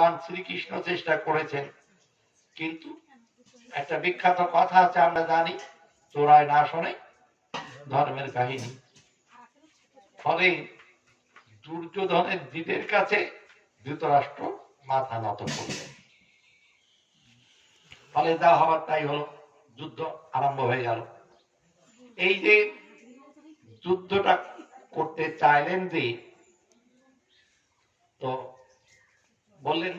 ভগবান শ্রীকৃষ্ণ চেষ্টা করেছেন। কিন্তু একটা বিখ্যাত কথা আছে, আমরা জানি চোরায় না শোনে ধর্মের কাহিনী। ফলে দুর্যোধনের জিদের কাছে ধৃতরাষ্ট্র মাথা নত করলেন। ফলে যা হওয়ার তাই হলো, যুদ্ধ আরম্ভ হয়ে গেল। এই যে যুদ্ধটা করতে চাইলেন যে, তো বললেন,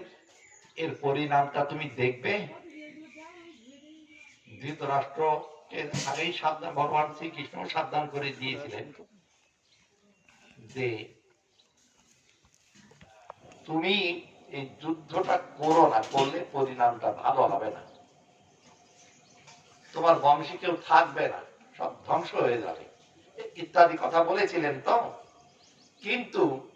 এর পরিণামটা তুমি দেখবে? ধৃতরাষ্ট্র আগেই সাবধান, ভগবান শ্রীকৃষ্ণ সাবধান করে দিয়েছিলেন যে তুমি এই যুদ্ধটা করো না, করলে পরিণামটা ভালো হবে না। তোমার বংশে কেউ থাকবে না, সব ধ্বংস হয়ে যাবে। ইত্যাদি কথা বলেছিলেন তো। কিন্তু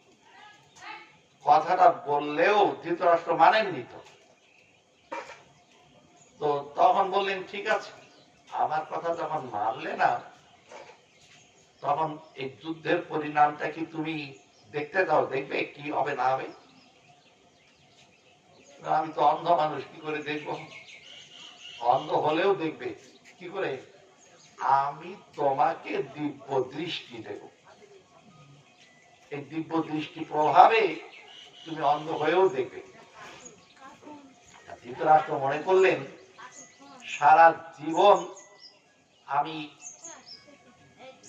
কথাটা বললেও ধৃতরাষ্ট্র মানেননি তো। তো তখন বললেন, ঠিক আছে, আমার কথা যখন মানলে না, তখন এই যুদ্ধের পরিণামটা কি তুমি দেখতে দাও, দেখবে কি হবে, না হবে? আমি তো অন্ধ মানুষ, কি করে দেখব? অন্ধ হলেও দেখবে, কি করে? আমি তোমাকে দিব্য দৃষ্টি দেব। এই দিব্য দৃষ্টি প্রভাবে তুমি অন্ধ হয়েও দেখবে। ধৃতরাষ্ট্র মনে করলেন, সারা জীবন আমি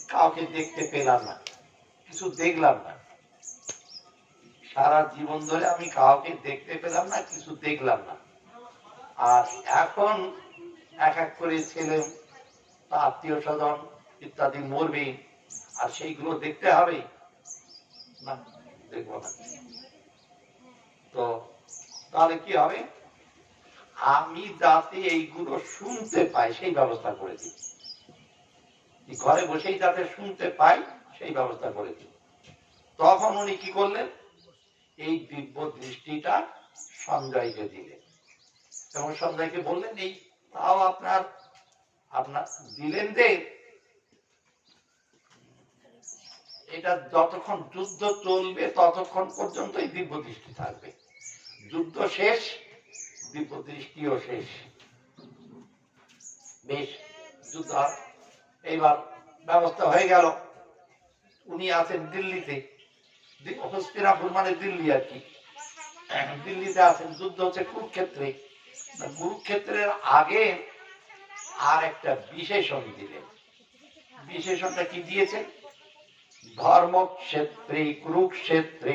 কাউকে দেখতে পেলাম না, কিছু দেখলাম না। সারা জীবন ধরে আমি কাউকে দেখতে পেলাম না, কিছু দেখলাম না। আর এখন এক এক করে ছেলে, আত্মীয় স্বজন ইত্যাদি মরবে আর সেইগুলো দেখতে হবে? না, দেখব না। তো তাহলে কি হবে? আমি যাতে এইগুলো শুনতে পাই, সেই ব্যবস্থা করে দিই। ঘরে বসেই যাতে শুনতে পাই, সেই ব্যবস্থা করে দিই। তখন উনি কি করলেন? এই দিব্য দৃষ্টিটা সঞ্জয়কে দিলেন। এবং সঞ্জয়কে বললেন, এই তাও আপনার আপনার দিলেন যে, এটা যতক্ষণ যুদ্ধ চলবে, ততক্ষণ পর্যন্ত এই দিব্য দৃষ্টি থাকবে। যুদ্ধ শেষ দিব্য দৃষ্টিও শেষ। বেশ, যুদ্ধ। এইবার ব্যবস্থা হয়ে গেল। উনি আছেন দিল্লিতে। হস্তিনাপুর মানে দিল্লি আর কি। দিল্লিতে আছেন। যুদ্ধ হচ্ছে কুরুক্ষেত্রে। কুরুক্ষেত্রের আগে আর একটা বিশেষণ দিলেন। বিশেষণটা কি দিয়েছেন? ধর্মক্ষেত্রে কুরুক্ষেত্রে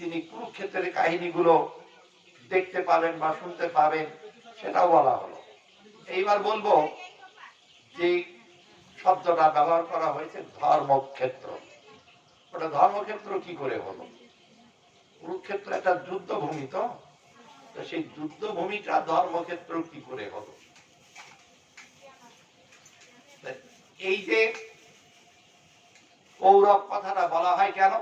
তিনি কুরুক্ষেত্রের কাহিনীগুলো দেখতে পাবেন বা শুনতে পাবেন, সেটাও বলা হলো। এইবার বলব যে শব্দটা ব্যবহার করা হয়েছে ধর্মক্ষেত্র। ওটা ধর্মক্ষেত্র কি করে হলো? কুরুক্ষেত্র একটা যুদ্ধভূমি তো? তো সেই যুদ্ধভূমিটা ধর্মক্ষেত্র কি করে হলো? এই যে কৌরব কথাটা বলা হয় কেন?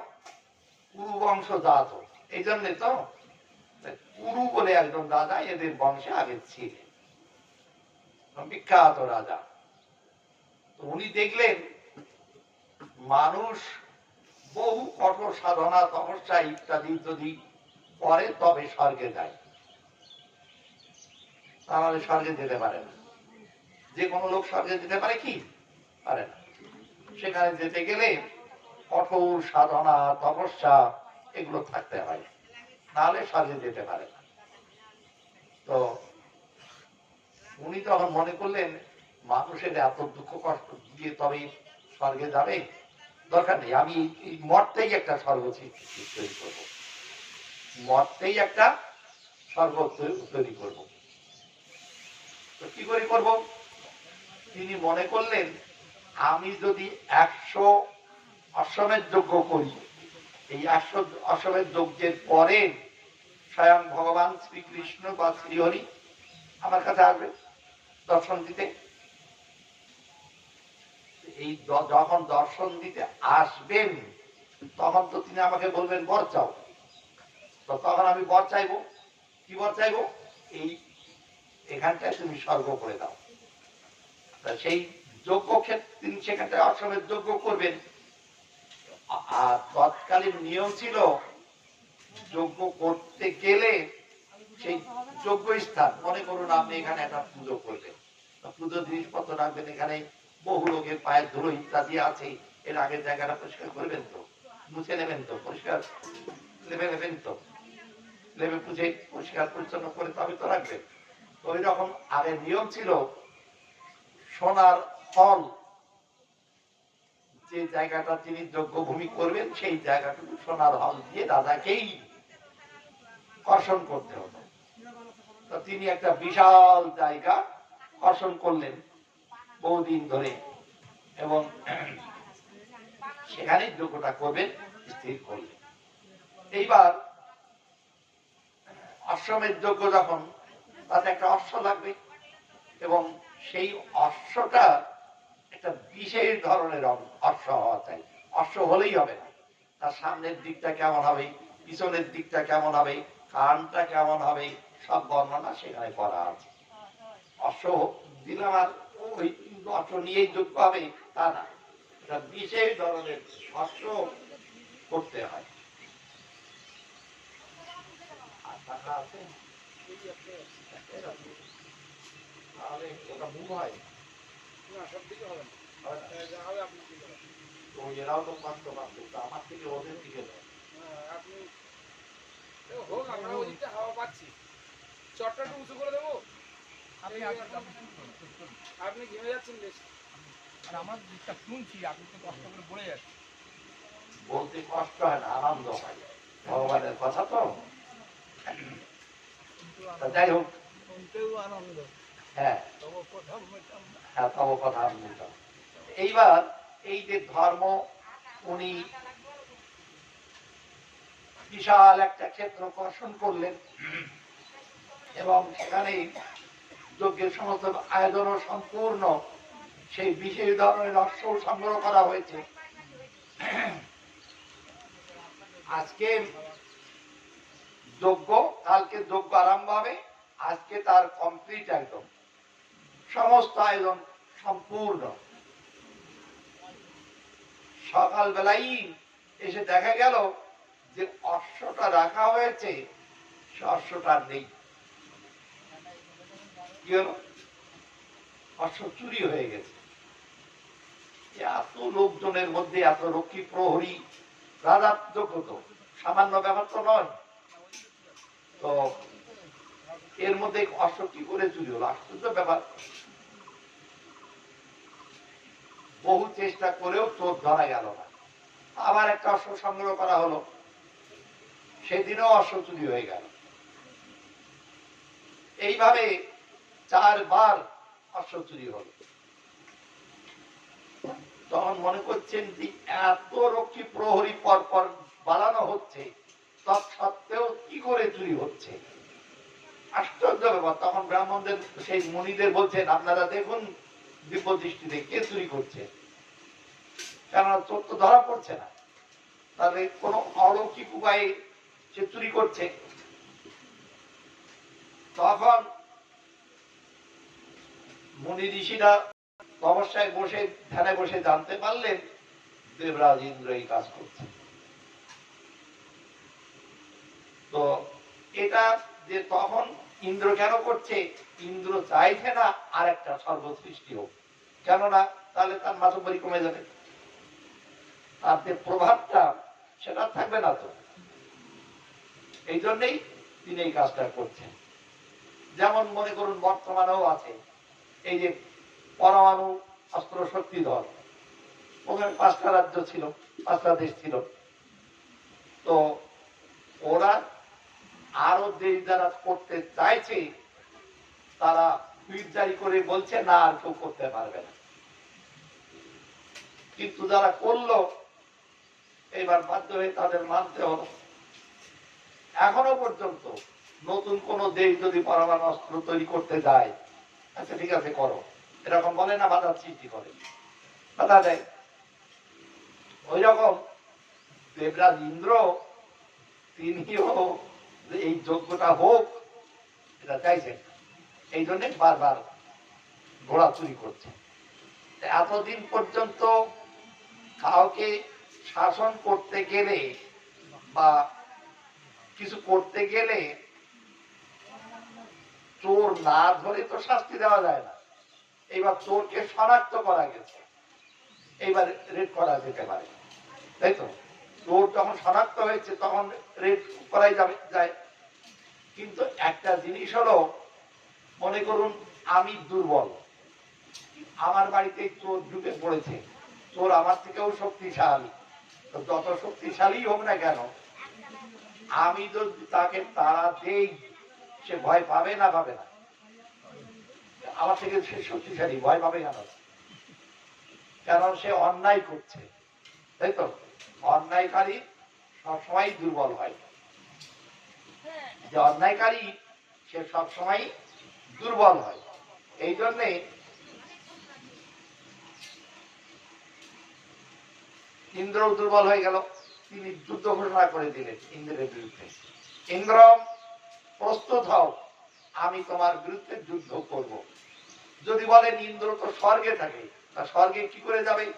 কুরু জাত এই জন্যে তো কুরু বলে একজন রাজা এদের বংশে আগে ছিলেন। বিখ্যাত রাজা। উনি দেখলেন, মানুষ বহু কঠোর সাধনা, তপস্যা ইত্যাদি যদি করে, তবে স্বর্গে যায়। তাহলে স্বর্গে যেতে পারে না। যে কোনো লোক স্বর্গে যেতে পারে কি? পারে না। সেখানে যেতে গেলে কঠোর সাধনা, তপস্যা, এগুলো থাকতে হয়। নাহলে স্বর্গে যেতে পারে তো উনি তখন মনে করলেন, মানুষের এত দুঃখ কষ্ট দিয়ে তবে স্বর্গে যাবে? দরকার নেই, আমি এই মরতেই একটা স্বর্গ তৈরি করব। মরতেই একটা স্বর্গ তৈরি করব। তো কি করে করব? তিনি মনে করলেন, আমি যদি একশো অশ্বমের যজ্ঞ করি। এই অশ্বমের যজ্ঞের পরে স্বয়ং ভগবান শ্রীকৃষ্ণ বা শ্রীহরি আমার কাছে আসবে দর্শন দিতে। এই যখন দর্শন দিতে আসবেন, তখন তো তিনি আমাকে বলবেন, বর চাও। তো তখন আমি বর চাইব। কি বর চাইব? এই এখানটায় তুমি স্বর্গ করে দাও। তা সেই যোগ্য ক্ষেত্রে তিনি সেখানটায় অসমের যোগ্য করবেন। তৎকালীন নিয়ম ছিল যোগ্য করতে গেলে সেই যোগ্য স্থান, মনে করুন আপনি এখানে একটা পুজো করবেন পুজো জিনিসপত্র রাখবেন এখানে, বহু লোকের পায়ের ধুলো ইত্যাদি আছে, এর আগের জায়গাটা পরিষ্কার করবেন তো, মুছে নেবেন তো, পরিষ্কার লেবে নেবেন তো লেবে পুজে পরিষ্কার পরিচ্ছন্ন করে তবে তো রাখবেন। ওই রকম আগের নিয়ম ছিল, সোনার ফল যে জায়গাটা তিনি যোগ্য ভূমি করবেন, সেই জায়গাটুকু সোনার হল দিয়ে দাদাকেই কর্ষণ করতে হতো তো তিনি একটা বিশাল জায়গা কর্ষণ করলেন বহুদিন ধরে এবং সেখানে যোগ্যটা করবেন, স্থির করলেন। এইবার অশ্বমের যোগ্য যখন, তাতে একটা অশ্ব লাগবে এবং সেই অশ্বটা একটা বিশেষ ধরনের অশ্ব হওয়া চাই। অশ্ব হলেই হবে না। তার সামনের দিকটা কেমন হবে? পিছনের দিকটা কেমন হবে? কানটা কেমন হবে? সব বর্ণনা সেখানে করা আছে। অশ্ব দিলাম আর ওই অশ্ব নিয়েই যোগ্য হবে তা না। এটা বিশেষ ধরনের অশ্ব করতে হয়। আর আছে? তাহলে ওটা মুভ হয়। না সব দিকে হবে না। না? যা হবে আপনি দিকে তো এরাও তো কষ্ট পাচ্ছে তো আমার থেকে ওদের দিকে আপনি হোক আমরা ওদিকটা হাওয়া পাচ্ছি। চটটা একটু উঁচু করে দেবো? আপনি আপনি শুনুন, শুনুন, শুনুন। আপনি ঘেমে যাচ্ছেন বেশ। আর আমার দিকটা শুনছি আপনি তো কষ্ট করে বলে যাচ্ছেন। বলতে কষ্ট হয় না আনন্দ হয় ভগবানের কথা তো। যাই হোক। শুনতেও আনন্দ। হ্যাঁ। হ্যাঁ তব কথা এইবার এই যে ধর্ম, উনি বিশাল একটা ক্ষেত্র কর্ষণ করলেন এবং সেখানে যজ্ঞের সমস্ত আয়োজনও সম্পূর্ণ সেই বিশেষ ধরনের অশ্ব সংগ্রহ করা হয়েছে। আজকে যজ্ঞ, কালকে যজ্ঞ আরম্ভ হবে, আজকে তার কমপ্লিট একদম। সমস্ত আয়োজন সম্পূর্ণ। সকালবেলাই এসে দেখা গেল যে অশ্বটা রাখা হয়েছে, সে অশ্বটা নেই। কি হলো? অশ্ব চুরি হয়ে গেছে। এত লোকজনের মধ্যে এত রক্ষী প্রহরী, রাজার যোগ্য সামান্য ব্যাপার তো নয়। তো এর মধ্যে অশ্ব কি করে চুরি হলো? আশ্চর্য ব্যাপার। বহু চেষ্টা করেও চোর ধরা গেল না। আবার একটা অশ্ব সংগ্রহ করা হলো। সেদিনও অশ্ব চুরি হয়ে গেল। এইভাবে চারবার অশ্ব চুরি হলো। তখন মনে করছেন যে এত রক্ষী প্রহরী পর পর বাড়ানো হচ্ছে, তৎসত্ত্বেও কি করে চুরি হচ্ছে? আশ্চর্য ব্যাপার, তখন ব্রাহ্মণদের, সেই মুনিদের বলছেন, আপনারা দেখুন দিব্য দৃষ্টিতে কে চুরি করছে। কেননা চোর তো ধরা পড়ছে না। তাহলে কোন অলৌকিক উপায়ে সে চুরি করছে? তখন মুনি ঋষিরা তপস্যায় বসে, ধ্যানে বসে জানতে পারলেন দেবরাজ ইন্দ্র এই কাজ করছে। তো এটা যে তখন ইন্দ্র কেন করছে? ইন্দ্র চাইছে না আর একটা সর্বসৃষ্টি হোক। কেননা তাহলে তার মাতব্বরি কমে যাবে। তার যে প্রভাবটা, সেটা থাকবে না তো। এই জন্যই তিনি এই কাজটা করছেন। যেমন মনে করুন, বর্তমানেও আছে এই যে পরমাণু অস্ত্র শক্তিধর ওখানে পাঁচটা রাজ্য ছিল, পাঁচটা দেশ ছিল। তো ওরা আরও দেশ যারা করতে চাইছে, তারা টুইট জারি করে বলছে, না, আর কেউ করতে পারবে না। কিন্তু যারা করল, এবার বাধ্য হয়ে তাদের মানতে হলো। এখনও পর্যন্ত নতুন কোন দেশ যদি পরমাণু অস্ত্র তৈরি করতে যায় আচ্ছা ঠিক আছে, করো। এরকম বলে না, বাধা সৃষ্টি করে। বাধা দেয়। ওই রকম দেবরাজ ইন্দ্র, তিনিও এই যোগ্যটা হোক, এটা চাইছেন এই জন্য বারবার ঘোড়া চুরি করছে। এতদিন পর্যন্ত কাউকে শাসন করতে গেলে বা কিছু করতে গেলে চোর না ধরে তো শাস্তি দেওয়া যায় না। এইবার চোরকে শনাক্ত করা গেছে। এইবার রেড করা যেতে পারে। তাই তো? চোর যখন শনাক্ত হয়েছে, তখন রেড করাই যাবে, যায়। কিন্তু একটা জিনিস হলো, মনে করুন আমি দুর্বল। আমার বাড়িতে চোর ঢুকে পড়েছে। চোর আমার থেকেও শক্তিশালী। যত শক্তিশালী হোক না কেন, আমি যদি তাকে তারা দেই। সে ভয় পাবে না পাবে না? আমার থেকে সে শক্তিশালী, ভয় পাবে কেন? কেন সে অন্যায় করছে। তাই তো? অন্যায়কারী সবসময় দুর্বল হয়। যে অন্যায়কারী, সে সবসময় দুর্বল হয়। এই জন্যে ইন্দ্র দুর্বল হয়ে গেল। তিনি যুদ্ধ ঘোষণা করে দিলেন ইন্দ্রের বিরুদ্ধে। ইন্দ্র, প্রস্তুত হও, আমি তোমার বিরুদ্ধে যুদ্ধ করব। যদি বলেন ইন্দ্র তো স্বর্গে থাকে, তা স্বর্গে কি করে যাবে?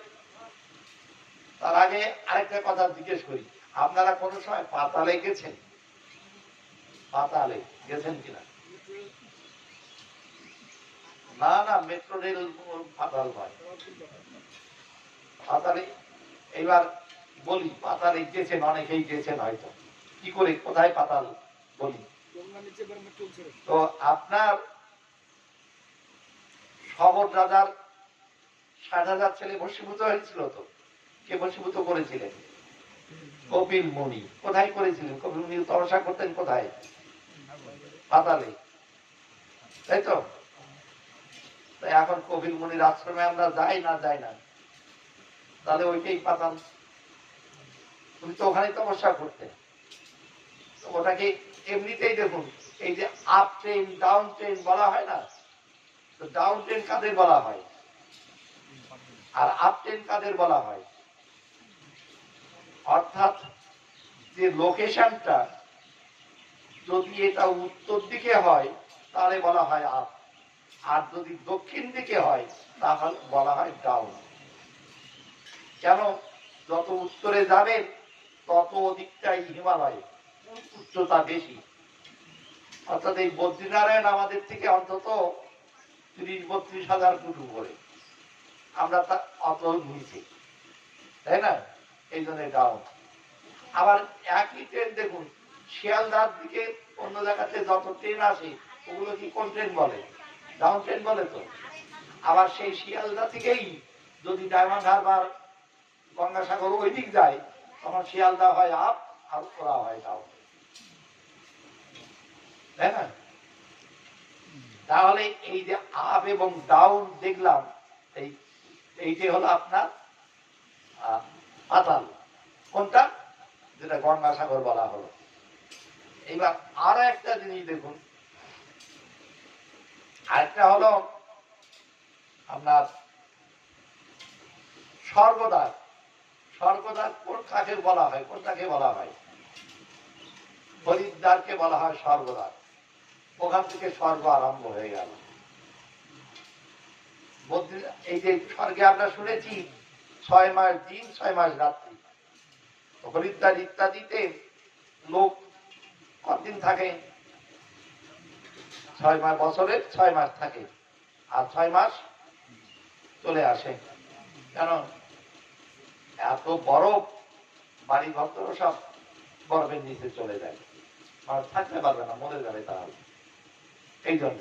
তার আগে আরেকটা কথা জিজ্ঞেস করি। আপনারা কোনো সময় পাতালে গেছেন? পাতালে গেছেন কিনা? না না, মেট্রো রেল পাতাল হয়। পাতালে এবার বলি, পাতালে গেছেন, অনেকেই গেছেন হয়তো। কি করে, কোথায় পাতাল বলি? তো আপনার শবর রাজার ষাট হাজার ছেলে বসীভূত হয়েছিল তো? কে বসীভূত করেছিলেন। কপিল মুনি, কোথায় করেছিলেন? কপিল মুনি তপস্যা করতেন কোথায়? পাতালে। তাই তো? তাই এখন কপিল মুনির আশ্রমে আমরা যাই না যাই না? তাহলে ওইটাই পাতাম উনি তো ওখানে তপস্যা করতেন। তো ওটাকে এমনিতেই দেখুন, এই যে আপ ট্রেন ডাউন ট্রেন বলা হয় না? ডাউন ট্রেন কাদের বলা হয়? আর আপ ট্রেন কাদের বলা হয়? অর্থাৎ যে লোকেশনটা যদি এটা উত্তর দিকে হয়, তাহলে বলা হয় আপ আর যদি দক্ষিণ দিকে হয়, তাহলে বলা হয় ডাউন কেন? যত উত্তরে যাবেন তত দিকটাই হিমালয়। উচ্চতা বেশি। অর্থাৎ এই বদ্রীনারায়ণ আমাদের থেকে অন্তত ত্রিশ, বত্রিশ হাজার ফুট উপরে। আমরা তা অত নিচে তাই না? এই জন্য ডাউন আবার একই ট্রেন দেখুন, শিয়ালদার দিকে অন্য জায়গাতে যত ট্রেন আসে, ওগুলো কি কোন ট্রেন বলে? ডাউন ট্রেন বলে তো। আবার সেই শিয়ালদা থেকেই যদি ডায়মন্ড হারবার গঙ্গাসাগর ওই দিক যায়, তখন শিয়ালদা হয় আপ আর ওরা হয় ডাউন তাই না? তাহলে এই যে আপ এবং ডাউন দেখলাম, এই এইটি হলো আপনার আহ, পাতাল কোনটা যেটা গঙ্গাসাগর বলা হলো। এবার আরও একটা জিনিস দেখুন। আরেকটা হলো আপনার স্বর্গদ্বার। স্বর্গদ্বার কোন কাকে বলা হয়? কোনটাকে বলা হয়? হরিদ্বারকে বলা হয় স্বর্গদ্বার। ওখান থেকে স্বর্গ আরম্ভ হয়ে গেল। এই যে স্বর্গে আমরা শুনেছি, ছয় মাস দিন, ছয় মাস রাত্রি। হরিদ্বার ইত্যাদিতে লোক কতদিন থাকে? ছয় মাস বছরে ছয় মাস থাকে। আর ছয় মাস চলে আসে। কেন? এত বরফ বাড়ি ভক্তর সব বরফের নিচে চলে যায়। আর থাকতে পারবে না, মরে যাবে তাহলে। এই জন্য।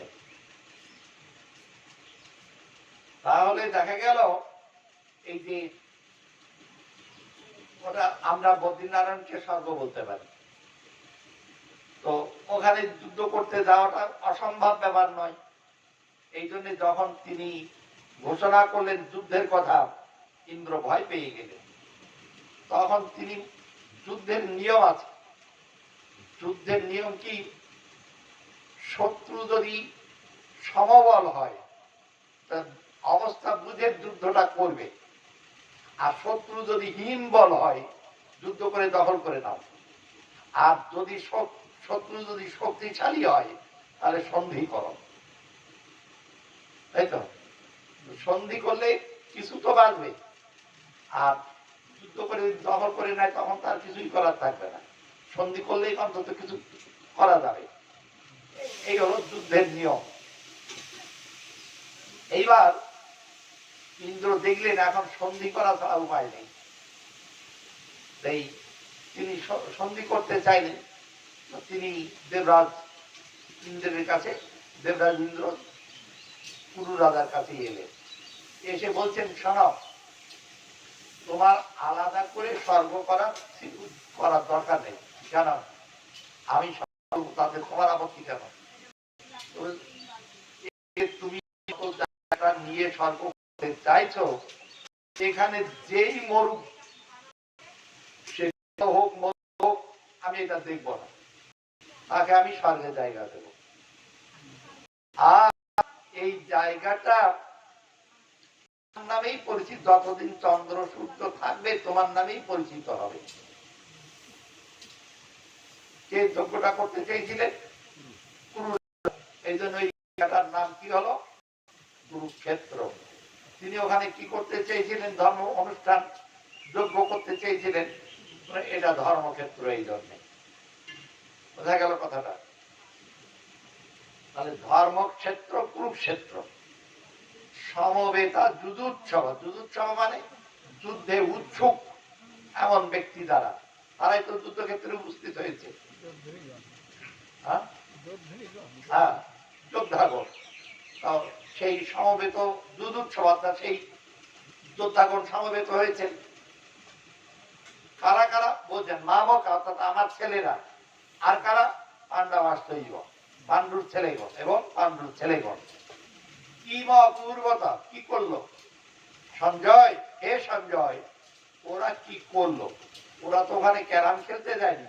তাহলে দেখা গেল, এই যে ওটা আমরা বদ্রীনারায়ণকে স্বর্গ বলতে পারি। তো ওখানে যুদ্ধ করতে যাওয়াটা অসম্ভব ব্যাপার নয়। এই জন্য যখন তিনি ঘোষণা করলেন যুদ্ধের কথা, ইন্দ্র ভয় পেয়ে গেলেন। তখন তিনি যুদ্ধের নিয়ম আছে। যুদ্ধের নিয়ম কি? শত্রু যদি সমবল হয় অবস্থা বুঝে যুদ্ধটা করবে। আর শত্রু যদি হীন বল হয়, যুদ্ধ করে দখল করে নাও। আর যদি শত্রু যদি শক্তিশালী হয়, তাহলে সন্ধি করো। তাই তো? সন্ধি করলে কিছু তো বাঁচবে। আর যুদ্ধ করে দখল করে নেয়, তখন তার কিছুই করার থাকবে না। সন্ধি করলেই অন্তত কিছু করা যাবে। এই হলো যুদ্ধের নিয়ম। এইবার ইন্দ্র দেখলেন এখন সন্ধি করা ছাড়া উপায় নেই তাই তিনি সন্ধি করতে চাইলেন তিনি দেবরাজ ইন্দ্রের কাছে দেবরাজ ইন্দ্র কুরু রাজার কাছে এলেন এসে বলছেন শোনো তোমার আলাদা করে স্বর্গ করার করার দরকার নেই কেন আমি তাতে তোমার আপত্তি কেন তুমি- নিয়ে স্বর্গ চাইছো এখানে যেই মরুক সে হোক হোক, আমি এটা দেখব না। তাকে আমি স্বর্গের জায়গা দেব। আর এই জায়গাটা নামেই পরিচিত। যতদিন চন্দ্র সূর্য থাকবে তোমার নামেই পরিচিত হবে। কে যজ্ঞটা করতে চেয়েছিলেন এই জন্য এই জায়গাটার নাম কি হলো? কুরুক্ষেত্র। তিনি ওখানে কি করতে চেয়েছিলেন? ধর্ম অনুষ্ঠান যজ্ঞ করতে চেয়েছিলেন? মানে এটা ধর্মক্ষেত্র এই জন্যে। বোঝা গেল কথাটা? তাহলে ধর্মক্ষেত্র, কুরুক্ষেত্র। সমবেতা যুদুৎসব। যুদুৎসব মানে যুদ্ধে উৎসুক এমন ব্যক্তি দ্বারা। তারাই তো যুদ্ধক্ষেত্রে উপস্থিত হয়েছে। হ্যাঁ? হ্যাঁ যোদ্ধাগণ। তো সেই সমবেত যুদুৎসব অর্থাৎ সেই যোদ্ধাগণ সমবেত হয়েছেন। কারা কারা? বলছেন নামক অর্থাৎ আমার ছেলেরা। আর কারা? পাণ্ডবাস্তৈব পাণ্ডুর ছেলেগণ এবং পাণ্ডুর ছেলেগণ। কি বা পূর্বতা কি করল? সঞ্জয়, হে সঞ্জয়, ওরা কি করল? ওরা তো ওখানে ক্যারাম খেলতে যায়নি।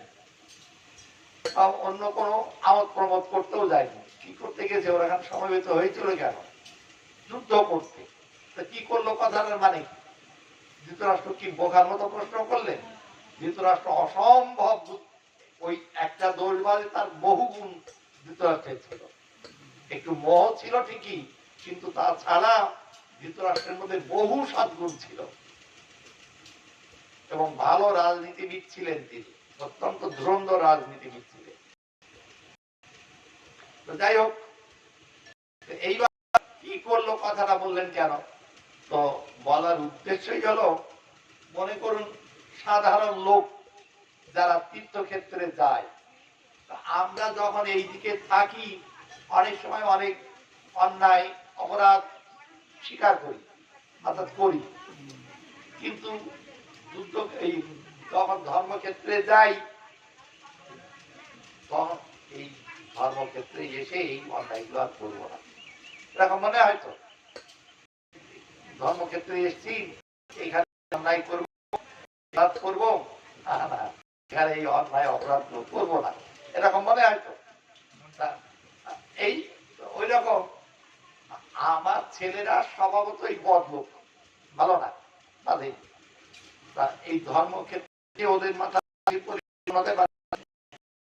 অন্য কোনো আমোদ প্রমোদ করতেও যায়নি। কি করতে গেছে? ওরা এখানে সমবেত হয়েছিল কেন? যুদ্ধ করতে তা কি করল কথাটার মানে কি? ধৃতরাষ্ট্র কি বোকার মতো প্রশ্ন করলেন ধৃতরাষ্ট্র অসম্ভব ওই একটা দৌড়বাজে তার বহু গুণ ধৃতরাষ্ট্রের ছিল। একটু মোহ ছিল ঠিকই, কিন্তু তাছাড়া ধৃতরাষ্ট্রের মধ্যে বহু সদ্গুণ ছিল। এবং ভালো রাজনীতিবিদ ছিলেন তিনি, অত্যন্ত ধুরন্ধ রাজনীতিবিদ ছিলেন। যাই হোক তো এইবার কি করল কথাটা বললেন কেন? তো বলার উদ্দেশ্যই হলো, মনে করুন, সাধারণ লোক যারা তীর্থক্ষেত্রে যায় আমরা যখন এই দিকে থাকি, অনেক সময় অনেক অন্যায়, অপরাধ স্বীকার করি, অর্থাৎ করি। কিন্তু যুদ্ধ, এই যখন ধর্মক্ষেত্রে যাই, তখন এই ধর্মক্ষেত্রে এসে এই অন্যায়গুলো আর করব না। এরকম মনে হয় তো? ধর্মক্ষেত্রে এসছি, এখানে অন্যায় করব, অপরাধ করব এখানে এই অন্যায়, অপরাধ করব না। এরকম মনে হয় তো, এই ওই রকম আমার ছেলেরা স্বভাবতই বদলোক ভালো না তাদের এই ধর্মক্ষেত্রে ওদের মাথা